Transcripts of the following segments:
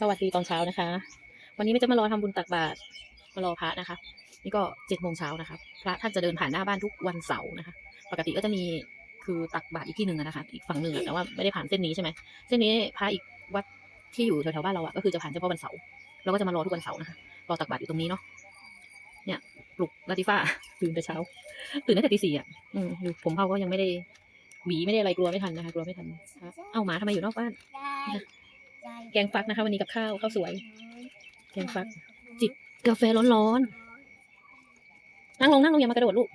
สวัสดีตอนเช้านะคะ วันนี้ไม่จะมารอทำบุญตักบาตรมารอพระนะคะ นี่ก็เจ็ดโมงเช้านะคะพระท่านจะเดินผ่านหน้าบ้านทุกวันเสาร์นะคะ ปกติก็จะมีคือตักบาตรอีกที่หนึ่งนะคะ อีกฝั่งหนึ่งอะแต่ว่าไม่ได้ผ่านเส้นนี้ใช่ไหมเส้นนี้พระอีกวัดที่อยู่แถวๆบ้านเราอะก็คือจะผ่านเฉพาะวันเสาร์เราก็จะมารอทุกวันเสาร์นะคะรอตักบาตรอยู่ตรงนี้เนาะเนี่ยปลุกลาติฟ้าตื่นแต่เช้า ตื่นตั้งแต่ตีสี่อะอืมอยู่ผมเผาก็ยังไม่ได้หวีไม่ได้อะไรกลัวไม่ทันนะคะกลัวไม่ทันเอ้าหมาทำไมอยู่นอกบ้าน แกงฟักนะคะ วันนี้กับข้าวข้าวสวย แกงฟัก จิบกาแฟร้อนๆนั่งลงนั่งลงอย่ามากระโดดลูก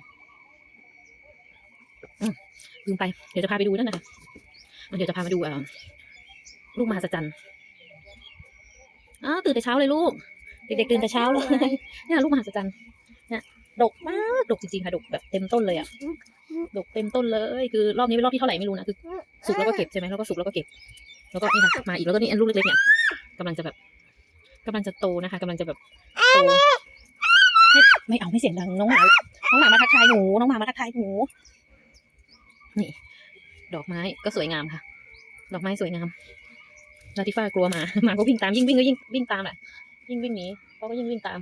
อืมลืมไปเดี๋ยวจะพาไปดูนั่นนะคะเดี๋ยวจะพามาดูเอ่อลูกมหัศจรรย์อ้าวตื่นแต่เช้าเลยลูก เด็กๆตื่นแต่เช้าเลยเนี่ยลูกมหัศจรรย์เนี่ยดกมากดกจริงๆค่ะดกแบบเต็มต้นเลยอะดกเต็มต้นเลย คือ รอบนี้เป็นรอบที่เท่าไหร่ไม่รู้นะคือ สุกแล้วก็เก็บใช่ไหมแล้วก็สุกแล้วก็เก็บ แล้วก็นี่ค่ะมาอีกแล้วก็นี่อันลูกเล็กๆเนี่ยกำลังจะแบบกำลังจะโตนะคะกำลังจะแบบโตไม่ไม่เอาไม่เสียงดังน้องหมาน้องหมามาทักทายหนูน้องหมามาทักทายหนูนี่ ดอกไม้ก็สวยงามค่ะ ดอกไม้สวยงามลาติฟ้ากลัวหมาหมาก็วิ่งตามยิ่งวิ่งก็ยิ่งวิ่งตามแหละยิ่งวิ่งหนีเขาก็ยิ่งวิ่งตาม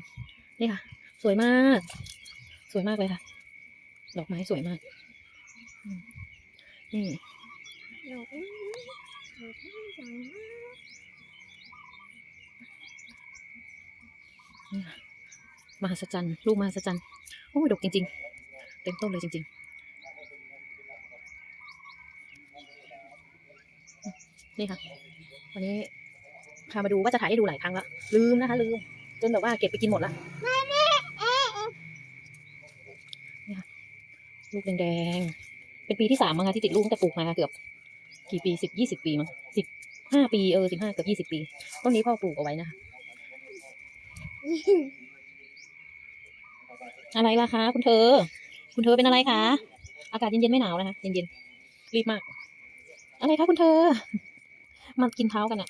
นี่ค่ะ สวยมาก สวยมากเลยค่ะ ดอกไม้สวยมาก อืมนี่มหัศจรรย์ลูกมหัศจรรย์โอ้ยดกจริง ๆ เต็มต้นเลยจริง ๆ นี่ค่ะ วันนี้พามาดูว่าจะถ่ายให้ดูหลายครั้งละลืมนะคะ ลืม จนแบบว่าเก็บไปกินหมดละนี่ค่ะลูกแดงๆ เป็นปีที่สามมั้งคะที่ติดลูกตั้งแต่ปลูกมาเกือบ กี่ปีสิบยี่สิบปีมั้งสิบห้าปีเออสิบห้าเกือบยี่สิบปี ต้นนี้พ่อปลูกเอาไว้นะคะอะไรล่ะคะ คุณเธอ คุณเธอเป็นอะไรคะ อากาศเย็นๆไม่หนาวนะคะ เย็นๆรีบมาก อะไรคะคุณเธอมากินเท้ากันอะ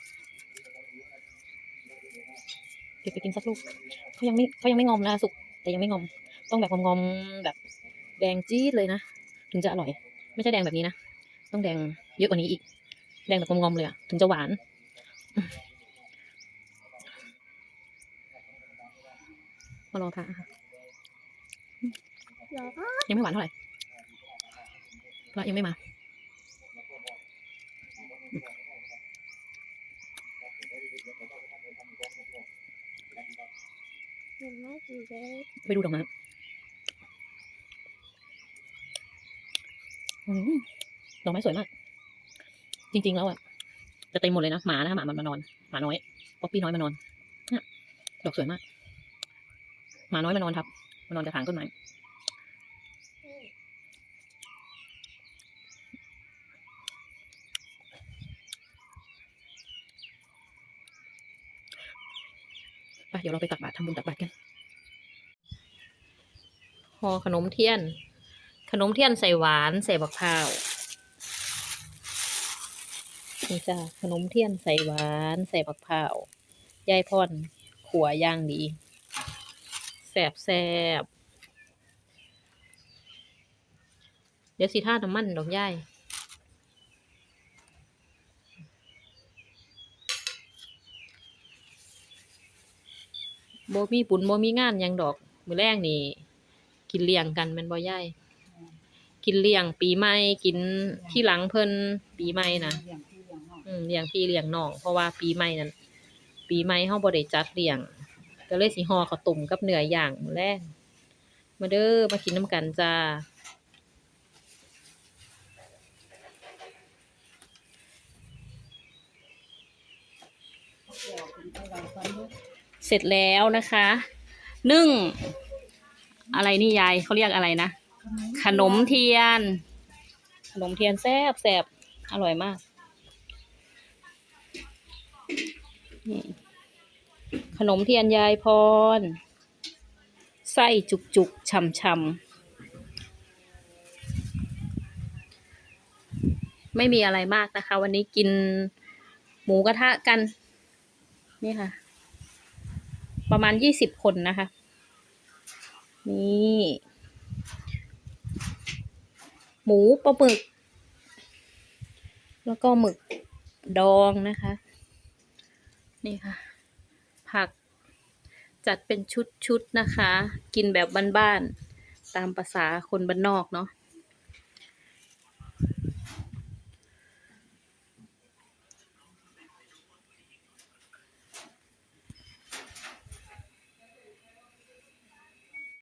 เก็บไปกินสักลูกเขายังไม่เขายังไม่งอมนะสุกแต่ยังไม่งอม ต้องแบบงอมแบบแดงจี๊ดเลยนะ ถึงจะอร่อย ไม่ใช่แดงแบบนี้นะ ต้องแดง เยอะกว่านี้อีก แดงแบบงอมๆเลยอะถึงจะหวาน มารอพระค่ะยังไม่หวานเท่าไหร่พระยังไม่มา ไปดูดอกไม้อืมดอกไม้สวยมาก จริง ๆ แล้วอะจะเต็มหมดเลยนะหมานะหมามันมานอนหมาน้อยป๊อปปี้น้อยมานอนเนี่ยดอกสวยมากหมาน้อยมานอนทับมานอนกระถางต้นไม้ไปเดี๋ยวเราไปตักบาตรทำบุญตักบาตรกันห่อขนมเทียน ขนมเทียนใส่หวาน ใส่บักพร้าว นี่จ้าขนมเทียนใส่หวาน ใส่บักพร้ายายพรขัวย่างดีแสบแสบเดี๋ยวสิท่าน้ำมันดอกย่ายโบมีปุ่นโบมีงานยังดอก มือแรกนี่ กินเลี้ยงกันแมันบ่ย่ายกินเลี้ยงปีใหม่กินที่หลังเพิ่นปีใหม่นะ อืมเลี้ยงพี่เลี้ยงน้องเพราะว่าปีใหม่นั้นปีใหม่เฮาบ่ได้จัดเลี้ยง ก็เลยสิห่อข้าวต้มกับเนื้อย่างมื้อแรกมาเด้อมากินน้ำกันจ้าเสร็จแล้วนะคะนึ่ง อะไรนี่ยายเขาเรียกอะไรนะ ขนมเทียน ขนมเทียนแซ่บแซ่บอร่อยมาก นี่ขนมเทียนยายพร ไส้จุกจุกๆช่ำช่ำไม่มีอะไรมากนะคะ วันนี้กินหมูกระทะกัน นี่ค่ะ ประมาณยี่สิบคนนะคะ นี่หมูปลาหมึก แล้วก็หมึกดองนะคะ นี่ค่ะ ผักจัดเป็นชุดๆนะคะ กินแบบบ้านๆตามภาษาคนบ้านนอกเนาะ